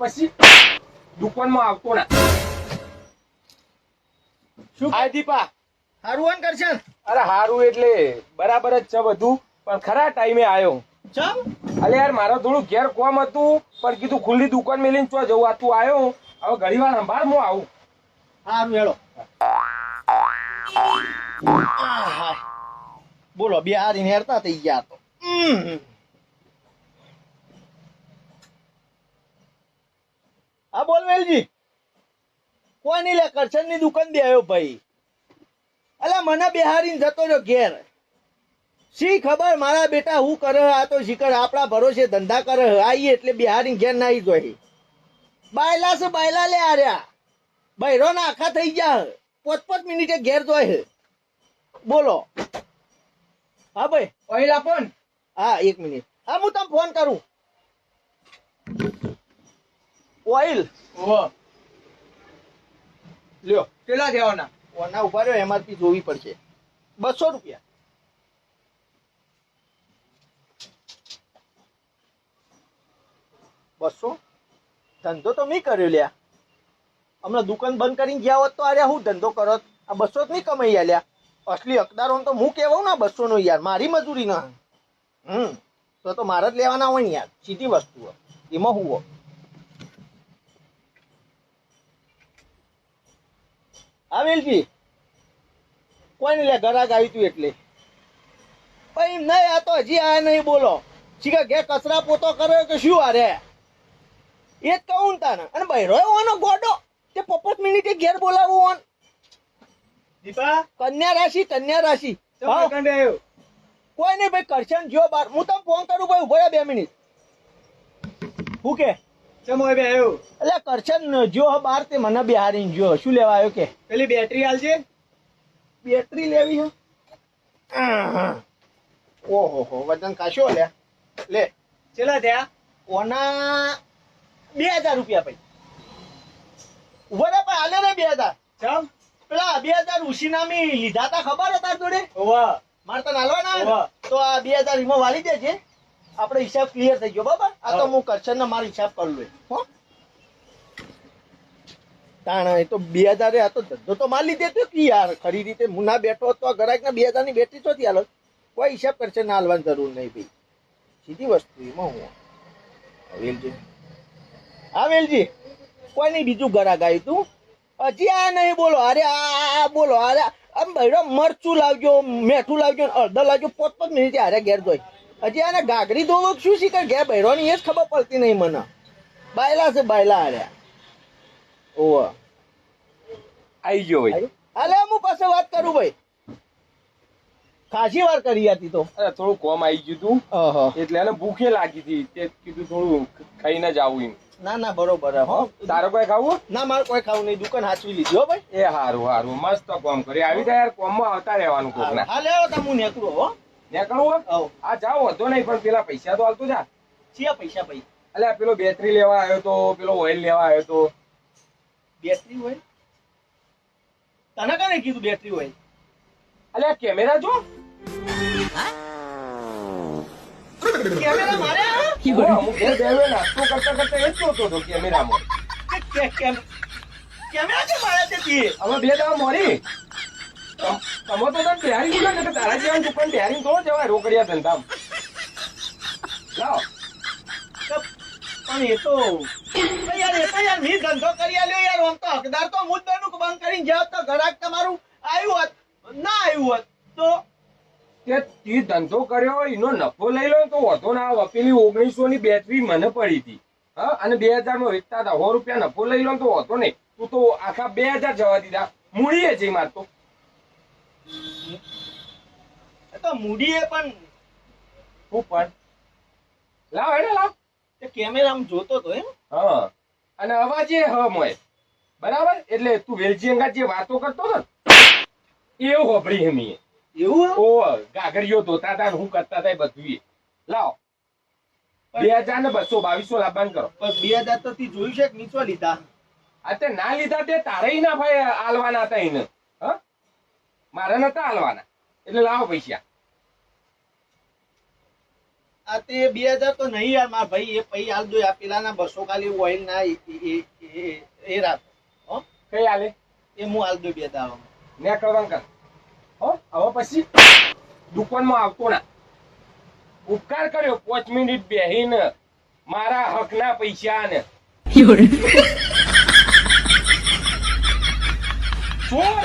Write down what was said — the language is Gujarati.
પછી દુકાનમાં આવતો ના શું આ દીપા. હારું કરશે અરે હારું એટલે. બરાબર જ છે બધું. પણ ખરા ટાઈમે આવ્યો ચમ? અલે યાર મારો થોડું ઘેર કોમ હતું પણ કીધું ખુલ્લી દુકાન મેલીને ચો જવું. આ તું આવ્યો હવે ઘણી વાર સંભાળ હું આવું. હારું આહા. બોલો બે હારી હેરતા થઈ ગયા તો. ઉમ. હા બોલ વેલજી. કોની લે કરશનની દુકાન દે આવ્યો ભાઈ? અલા મને બિહારીને જતો રહ્યો ઘેર. શી ખબર મારા બેટા હું કરે? આ તો શીખર આપણા ભરોસે ધંધા કરે. આવીએ એટલે બિહારી ઘેર નાઈ જોઈ. બાયલા છે બાયલા લે આર્યા? બૈરો ના આખા થઈ ગયા. પોત પોત મિનિટે ઘેર જોઈ. બોલો. હા ભાઈ. ઓઈલા પણ હા એક મિનિટ. હા હું તમને ફોન કરું. ઓઇલ? લ્યો. કેટલા દેવાના ઓના ઊભા રહ્યો એમઆરપી જોવી પડશે. બસો રૂપિયા. બસો? ધંધો તો નહીં કર્યો લ્યા. હમણાં દુકાન બંધ કરીને ગયા હોત તો અરે હું ધંધો કરત આ બસો જ નહીં કમાઈ લ્યા. અસલી હકદારો તો હું કહેવાઉં ને બસો નો યાર મારી મજૂરી ના હમ. તો તો મારે જ લેવાના હોય ને યાર સીધી વસ્તુ એમાં હું હોય આવેલજી કોઈ નહીં લે ઘરાક આવ્યું તું એટલે. ભાઈ નહીં આ તો હજી આ નહીં બોલો. શીખે ઘે કચરા પોતો કર્યો કે શું આરે એ જ કહું તાને અને બૈરો ઓનો ગોડો. તે પપ્પત મિનિટે ઘેર બોલાવું ઓન. દીપા? કન્યા રાશિ કન્યા રાશિ. કોઈ નહીં ભાઈ કરશન જો બાર. હું તમને ફોન કરું ભાઈ ઊભો બે મિનિટ. હું કે? ચમ હવે આવ્યો એટલે કરશન જો બાર તે મને બિહારી જો. શું લેવા આવ્યો કે? પેલી બેટરી હાલજે બેટરી લેવી હે. ઓહો હો વજન કાશો લે. લે. ચેલા થયા? ઓના બે હજાર રૂપિયા ભાઈ. ઊભા રે પણ હાલે ને બે હજાર. ચમ? પેલા બે હજાર ઉશીનામી લીધા તા ખબર હતા જોડે? વાહ મારે તો નાલવાના હોય ને? તો આ બે હજાર એમાં વાલી દેજે. આપણે હિસાબ ક્લિયર થઈ ગયો બરાબર? આ તો હું. હું કરશન મારો હિસાબ કરી લઉં હો. તાણા એ તો બે હજાર આ તો ધંધો તો માર લીધે તો કે યાર ખરી રીતે હું ના બેઠો તો ઘરાક ના બે હજારની બેટરી તો હાલો. કોઈ હિસાબ કરશે ના હાલવાની જરૂર નહીં ભાઈ. સીધી વસ્તુ એમાં હું. વેલજી. હા વેલજી. કોઈ નહીં બીજું ગરાક આવ્યું તું. હજી આ નહીં બોલો. અરે આ બોલો. અરે આમ ભાઈ મરચું લાવજો મેઠું લાવજો ને અડધો લાવજો પોત પોત મિનિટે હારે ઘેર જોઈ. હજી આને ગાગરી ધોવો શું શીખર ઘેર બહેરોની એ જ ખબર પડતી નહીં મને. બાયલા છે બાયલા આર્યા ઓવા. આઈ ગયો ભાઈ. હાલે હું પાસે વાત કરું ભાઈ. ખાસી વાર કરી હતી તો. અરે થોડું કોમ આવી ગયું તું. એટલે એને ભૂખે લાગી હતી. તે કીધું થોડું ખાઈને જ આવું ના ના બરોબર હે, તારો કોઈ ખાવું? ના મારે કોઈ ખાવું નહીં. દુકાન હાચવી લીધી હો ભાઈ. એ હારું હારું. મસ્ત કોમ કરી. આવી જાય યાર કોમમાં આવતા રહેવાનું કોક ના હાલે આવો હું નીકળું હો. નીકળવું આ જાઓ વધો નહીં પણ પેલા પૈસા તો હાલતું જા. છીએ પૈસા ભાઈ? અલ્યા પેલો બેટરી લેવા આવ્યો તો પેલો ઓઇલ લેવા આવ્યો તો. બેટરી હોય? તને કને કીધું બેટરી હોય? અલ્યા કેમેરા જો. કેમેરા મારે? હા, ઘેર બેહ્યો નાસ્તો કરતા કરતા એ જ જોતો હતો કેમેરામાં કેમેરા છે મારે તે? હવે બે દાવા મોરી તમ- તો તને તૈયારી કરો ને તારા જેવા દુકાન તૈયારી થોડો જવાય રોકડિયા ધંધામાં. લાવો પણ એ તો યાર એ તો યાર મી ધંધો કરી આલ્યો યાર આમ તો હકદાર તો હું જ બનું બંધ કરીને જાવ તો ઘરાક તમારું આવ્યું હોત ના આવ્યું હોત તો? તે તી ધંધો કર્યો એનો નફો લઈ લો તો વધો ના આવે. પેલી ઓગણીસો ની બેટરી મને પડી હતી. હા? અને બે હજારમાં વેચતા હતા સો રૂપિયા નફો લઈ લો તો વધો નહીં. તું તો આખા બે હજાર જવા દીધા. મૂડીએ જઈ માર તો એ મૂડીએ પણ ઉપર લાવ હેડે લાવ. તે કેમેરા આમ જોતો તો એમ. હા. અને અવાજે હ હોય બરાબર? એટલે તું વેલજીંગા જે વાતો કરતો હતો એવું હોભળી હમીએ એવું ઓ ગાગરીઓ ધોતા હતા હું કરતા હતા બધું એ. લાવ. બે હજાર ને બસો બાવીસો લાભાન કરો. પણ બે હજાર તો તી જોયું છે કે નીચો લીધા? અત્યારે ના લીધા તે તારે ના ભાઈ આલવાના હતા એને. હ? મારે નતા આલવાના એટલે લાવો પૈસા. આ તે બે હજાર તો નહીં યાર મારા ભાઈ એ પૈ હાલ દો પેલાના બસો ખાલી ઓઇલ ના એ રાખ. હો? કઈ હાલે એ હું હાલ દો બે દાવા ને કર. હો? હવે પછી દુકાનમાં આવતો ના. ઉપકાર કર્યો પાંચ મિનિટ બેહીને મારા હકના પૈસા ને ચોર